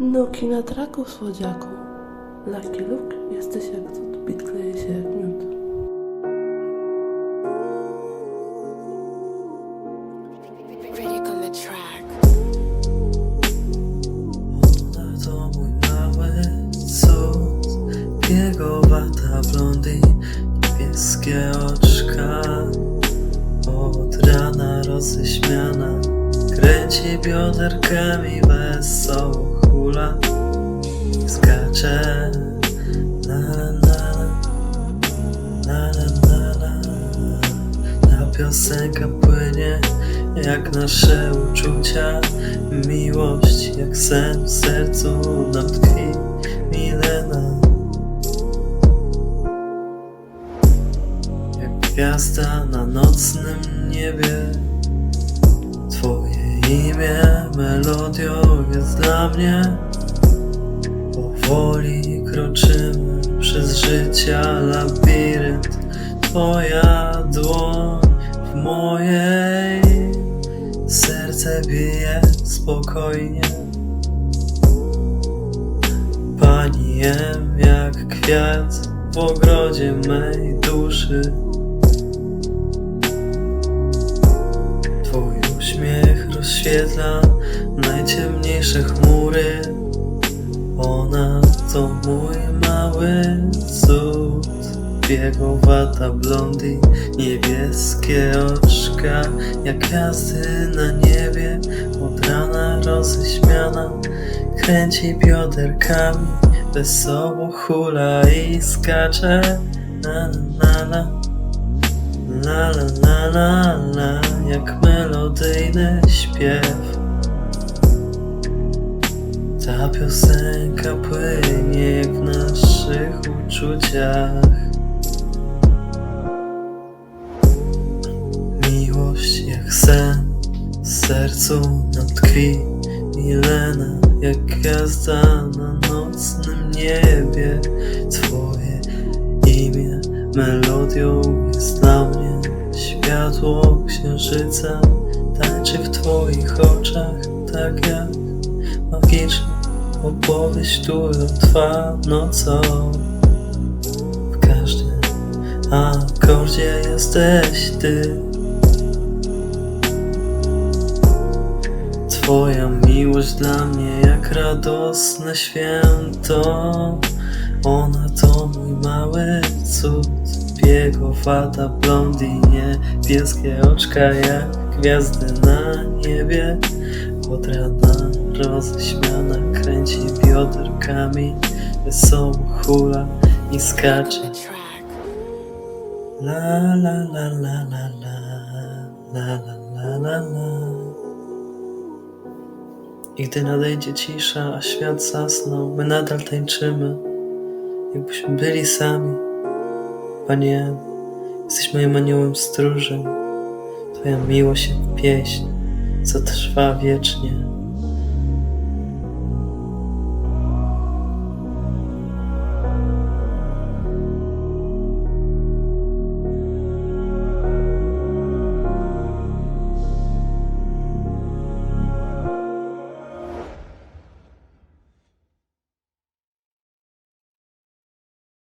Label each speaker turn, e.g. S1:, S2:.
S1: Noki na traku, słodziaku. Lucky Luke, jesteś jak cud, bit kleje się jak miód.
S2: Biegowata blondy Niebieskie oczka Od rana roześmiana Kręci bioderkami wesoło skacze la la La la la la Ta piosenka płynie jak nasze uczucia. Miłość jak sen w sercu nam tkwi Milena. Jak gwiazda na nocnym niebie. Twoje imię melodią jest dla mnie Powoli kroczymy przez życia labirynt. Twoja dłoń w mojej Serce bije spokojnie. Paniem jak kwiat w ogrodzie mej duszy. Twój uśmiech rozświetla najciemniejsze chmury Ona to mój mały cud. Biegowata blondy, niebieskie oczka. Jak gwiazdy na niebie, od rana roześmiana Kręci bioderkami, wesoło hula i skacze. Na na na La la la la la, jak melodyjny śpiew piosenka płynie w naszych uczuciach. Miłość jak sen w sercu nam tkwi Milena jak gwiazda na nocnym niebie. Twoje imię melodią jest dla mnie Światło księżyca. Tańczy w Twoich oczach Tak jak magiczna opowieść, która trwa nocą W każdym akordzie jesteś Ty. Twoja miłość dla mnie jak radosne święto. Ona to mój mały cud. Biegowata blondynie Niebieskie oczka jak gwiazdy na niebie. Od rana roześmiana Kręci bioderkami Wesoło hula i skacze. La la la la la la La la la la la. I gdy nadejdzie cisza, a świat zasnął My nadal tańczymy Jakbyśmy byli sami. Panie, jesteś moim aniołem stróżem Twoja miłość jak pieśń Co trwa wiecznie